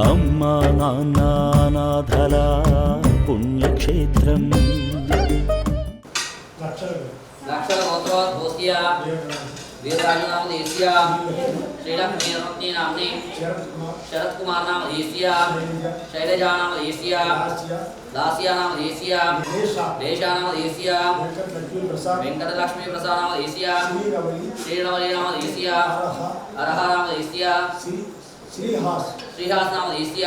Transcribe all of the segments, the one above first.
అమ్మా నాన్న నాథల పుణ్యక్షేత్రం లక్షల గోత్రవాద్ భూస్య వీరరాజనామ దేశ్య శ్రీలక్ష్మీ నామ్ని శరత్ కుమార్ నామ దేశ్య శైలజా నామ దేశ్య దాస్యా నామ దేశ్య దేశా నామ దేశ్య వెంకటలక్ష్మీ ప్రసాద్ నామ దేశ్య శ్రీరవళి నామ దేశ్య అర్హ నామ దేశ్య శ్రీహాస్. శ్రీహాస్ నామ దేశ్య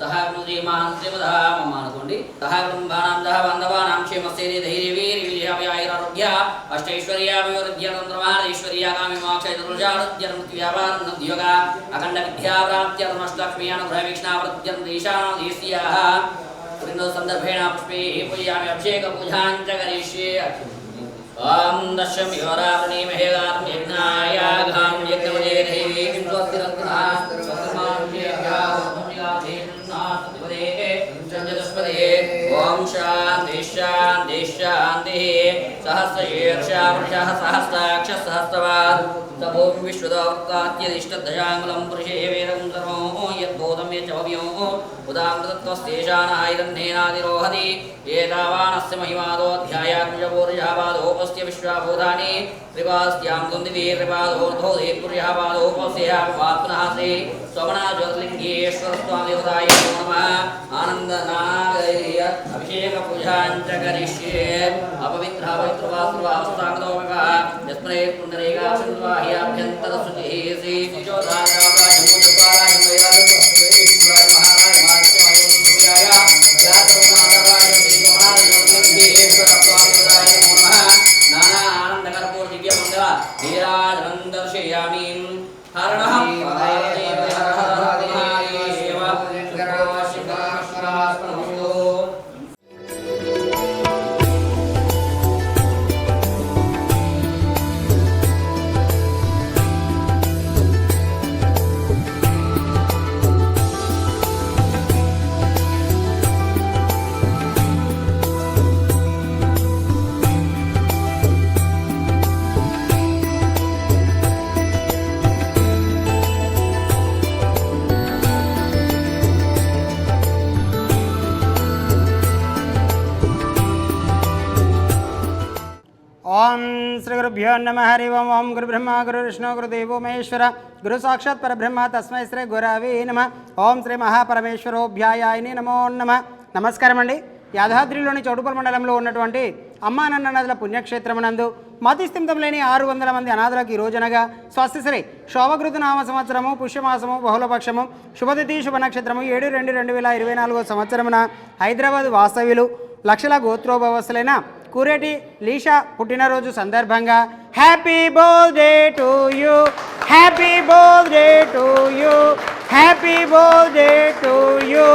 సహాయం శ్రీమాన్ శ్రీమదః మమ అనుకోండి. సహాయం బాణాం దహ బంధవానాం క్షేమస్థైర్య ధైర్య వీర విజయారోగ్య అష్టైశ్వర్యాభివృద్ధ్యనంద్రమాణైశ్వర్యాగామి మోక్షైర్జారుద్యన్మృత్యువ్యాపారన్నద్యోగ అఖండ విద్యాప్రాప్త్యర్మష్టలక్ష్మీ అనుగ్రహ సందర్భేణ పుష్పే అభిషేక పూజాంచ కరిష్యే ఓం शांति शांति सहस्र शीर्षा वृषः सहस्राक्ष एतावानस्य महिमादोऽध्यायात्मजपूर्यापादोपस्य विश्वाभूतानि। त्रिपास्यां कुन्दिवीर्पादोऽर्थो देपुर्यापादोपस्यापात्मनासि स्वमना ज्योतिर्लिङ्गेश्वरस्वामिदेवताय नमः। आनन्दना నమో నమః ఆనందనాగయ అభిషేక పూజాంచ కరిష్యే అపవిత్ర పవిత్ర ఓం శ్రీ గురుభ్యో నమ హరి ఓం ఓం గురు బ్రహ్మ గురు విష్ణు గురు మహేశ్వర గురు సాక్షాత్ పరబ్రహ్మ తస్మై శ్రీ గురావి నమ. ఓం శ్రీ మహాపరమేశ్వరోభ్యాయాయని నమో నమ. నమస్కారం అండి యాదాద్రిలోని చౌటుపల్ మండలంలో ఉన్నటువంటి అమ్మా నన్న నదుల పుణ్యక్షేత్రమునందు మతిస్థిమితం లేని ఆరు వందల మంది అనాథులకు ఈ రోజునగా స్వస్తిశ్రీ శోభకృత నామ సంవత్సరము పుష్యమాసము బహుళపక్షము శుభతిథి శుభ నక్షత్రము ఏడు రెండు రెండు వేల ఇరవై నాలుగో సంవత్సరమున హైదరాబాద్ వాస్తవ్యులు లక్షల గోత్రోభవస్తులైన కూరేటి లీషా పుట్టినరోజు సందర్భంగా happy birthday to you. Happy birthday to you. Happy birthday to you.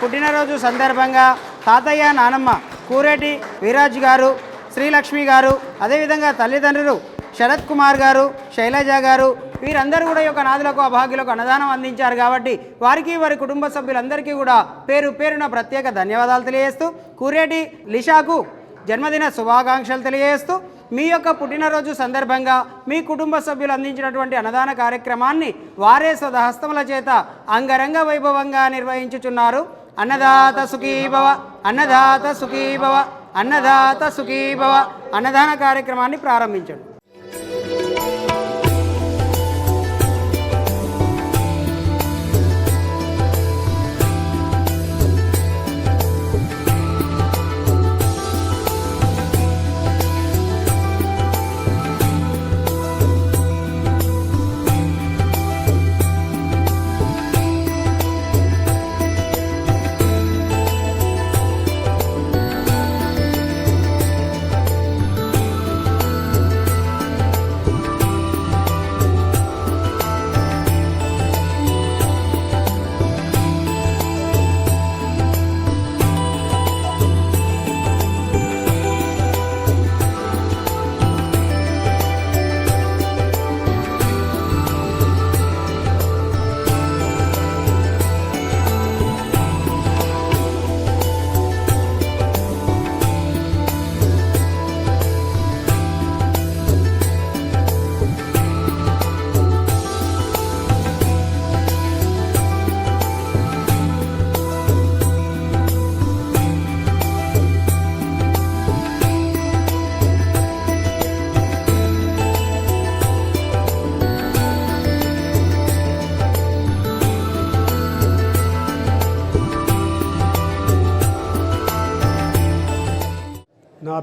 పుట్టినరోజు సందర్భంగా తాతయ్య నానమ్మ కూరేటి వీరాజ్ గారు శ్రీలక్ష్మి గారు అదేవిధంగా తల్లిదండ్రులు శరత్ కుమార్ గారు శైలజ గారు వీరందరూ కూడా ఈ యొక్క నాదులకు అభాగ్యులకు అన్నదానం అందించారు కాబట్టి వారికి వారి కుటుంబ సభ్యులందరికీ కూడా పేరు పేరున ప్రత్యేక ధన్యవాదాలు తెలియజేస్తూ కూరేటి లిషాకు జన్మదిన శుభాకాంక్షలు తెలియజేస్తూ మీ యొక్క పుట్టినరోజు సందర్భంగా మీ కుటుంబ సభ్యులు అందించినటువంటి అన్నదాన కార్యక్రమాన్ని వారే స్వదహస్తముల చేత అంగరంగ వైభవంగా నిర్వహించుచున్నారు. అన్నదాత సుఖీభవ అన్నదాత సుఖీభవ అన్నదాత సుఖీభవ అన్నదాన కార్యక్రమాన్ని ప్రారంభించండి.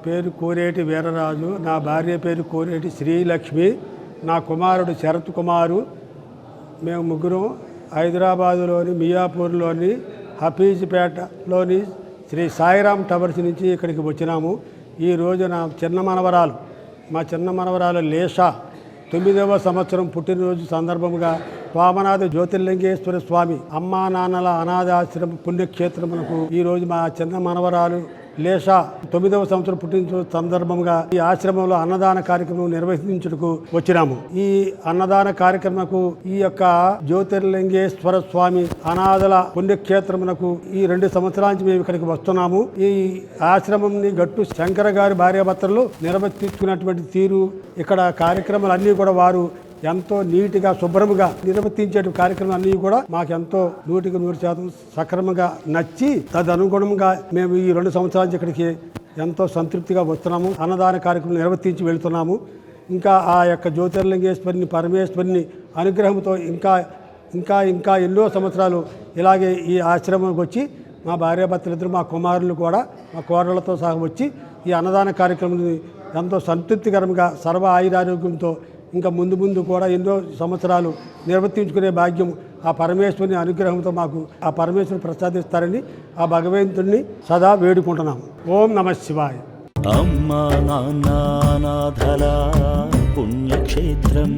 పేరు కోరేటి వీరరాజు నా భార్య పేరు కోరేటి శ్రీలక్ష్మి నా కుమారుడు శరత్ కుమారు. మేము ముగ్గురం హైదరాబాదులోని మియాపూర్లోని హఫీజ్పేటలోని శ్రీ సాయిరామ్ టవర్స్ నుంచి ఇక్కడికి వచ్చినాము. ఈ రోజు నా చిన్న మనవరాలు మా చిన్న మనవరాలు లేషా తొమ్మిదవ సంవత్సరం పుట్టినరోజు సందర్భంగా వామనాథ జ్యోతిర్లింగేశ్వర స్వామి అమ్మా నాన్నల అనాథాశ్రమ పుణ్యక్షేత్రములకు ఈరోజు మా చిన్న మనవరాలు లేషా తొమ్మిదవ సంవత్సరం పుట్టిన సందర్భంగా ఈ ఆశ్రమంలో అన్నదాన కార్యక్రమం నిర్వహించుటకు వచ్చినాము. ఈ అన్నదాన కార్యక్రమకు ఈ యొక్క జ్యోతిర్లింగేశ్వర స్వామి అనాథల పుణ్యక్షేత్రమునకు ఈ రెండు సంవత్సరాల నుంచి మేము ఇక్కడికి వస్తున్నాము. ఈ ఆశ్రమంని గట్టు శంకర గారి భార్యాభర్తలు నిర్వర్తించుకున్నటువంటి తీరు ఇక్కడ కార్యక్రమాలు అన్నీ కూడా వారు ఎంతో నీట్గా శుభ్రముగా నిర్వర్తించే కార్యక్రమాన్ని కూడా మాకు ఎంతో నూటికి నూరు శాతం సక్రమంగా నచ్చి తదనుగుణంగా మేము ఈ రెండు సంవత్సరాల నుంచి ఇక్కడికి ఎంతో సంతృప్తిగా వస్తున్నాము. అన్నదాన కార్యక్రమం నిర్వర్తించి వెళుతున్నాము. ఇంకా ఆ యొక్క జ్యోతిర్లింగేశ్వరిని పరమేశ్వరిని అనుగ్రహంతో ఇంకా ఇంకా ఇంకా ఎన్నో సంవత్సరాలు ఇలాగే ఈ ఆశ్రమంకి వచ్చి మా భార్యాభర్తలిద్దరు మా కుమారులు కూడా మా కోడళ్ళతో సహా వచ్చి ఈ అన్నదాన కార్యక్రమాన్ని ఎంతో సంతృప్తికరంగా సర్వ ఆయురారోగ్యంతో ఇంకా ముందు ముందు కూడా ఎన్నో సంవత్సరాలు నిర్వర్తించుకునే భాగ్యం ఆ పరమేశ్వరుని అనుగ్రహంతో మాకు ఆ పరమేశ్వరుని ప్రసాదిస్తారని ఆ భగవంతుడిని సదా వేడుకుంటున్నాం ఓం నమ శివాయ. అమ్మా నాన్న పుణ్యక్షేత్రం.